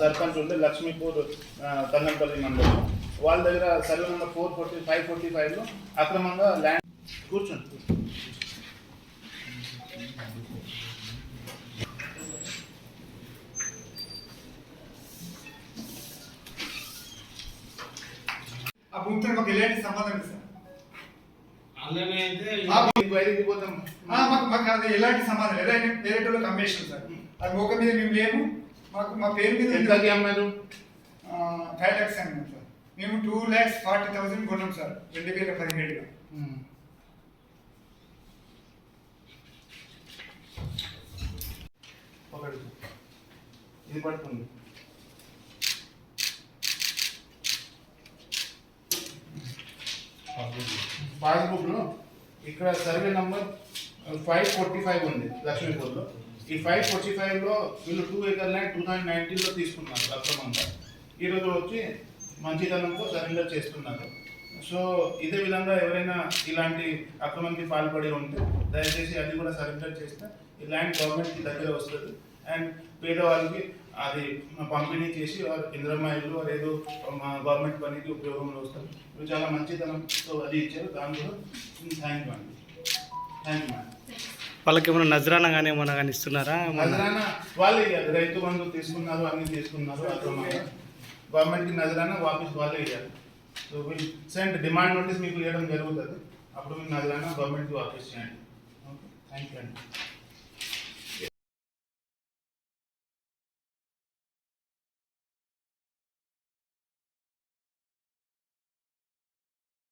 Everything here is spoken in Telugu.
సర్పంచ్ ఉంటే లక్ష్మీపూర్ ఆ, తంగంపల్లి మండలం. వాళ్ళ దగ్గర survey number four forty five forty ఫైవ్లో అక్రమంగా ల్యాండ్ కూర్చోండి ఆ భూమితో మాకు ఎలాంటి సంబంధం లేదు సార్. అయితే మాకు ఎలాంటి సంబంధం లేదు. సార్. అది ఒక మీద మేము లేము. మాకు మా పేరు మీద ఎంతకి అమ్మారు ఫైవ్ ల్యాక్స్ అన్నాం సార్. మేము టూ ల్యాక్స్ ఫార్టీ థౌసండ్ కొన్నాం సార్ రెండు వేల పదిహేడులో. ఇది పట్టుకుంది పాస్బుక్లో ఇక్కడ survey number five forty five ఉంది లక్ష్మీపూర్లో. ఈ ఫైవ్ ఫార్టీ ఫైవ్లో వీళ్ళు two acre land two thousand నైన్టీన్లో తీసుకున్నారు అక్రమంగా. ఈరోజు వచ్చి మంచితనంతో సరెండర్ చేస్తున్నారు. సో ఇదే విధంగా ఎవరైనా ఇలాంటి అక్రమానికి పాల్పడి ఉంటే దయచేసి అది కూడా సరెండర్ చేస్తే ఈ ల్యాండ్ గవర్నమెంట్కి దగ్గర వస్తుంది. అండ్ పేదవాళ్ళకి అది పంపిణీ చేసి వారు ఇంద్రమాయిలు వారు ఏదో మా గవర్నమెంట్ పనికి ఉపయోగంలో వస్తారు. ఇవి చాలా మంచితనంతో అది ఇచ్చారు. దాని కూడా థ్యాంక్ యూ అండి. థ్యాంక్ యూ అండి వాళ్ళకి ఏమైనా నజరానా కానీ ఏమైనా కానీ ఇస్తున్నారా? వాళ్ళు ఇవ్వాలి రైతు బంధు తీసుకున్నారు అన్ని తీసుకున్నారు అక్రమంగా గవర్నమెంట్కి నజరానా వాపస్ వాళ్ళే ఇవ్వాలి so will send demand notice మీకు ఇవ్వడం జరుగుతుంది. అప్పుడు మీకు నజరానా గవర్నమెంట్కి వాపస్ చేయండి. ఓకే థ్యాంక్ యూ అండి.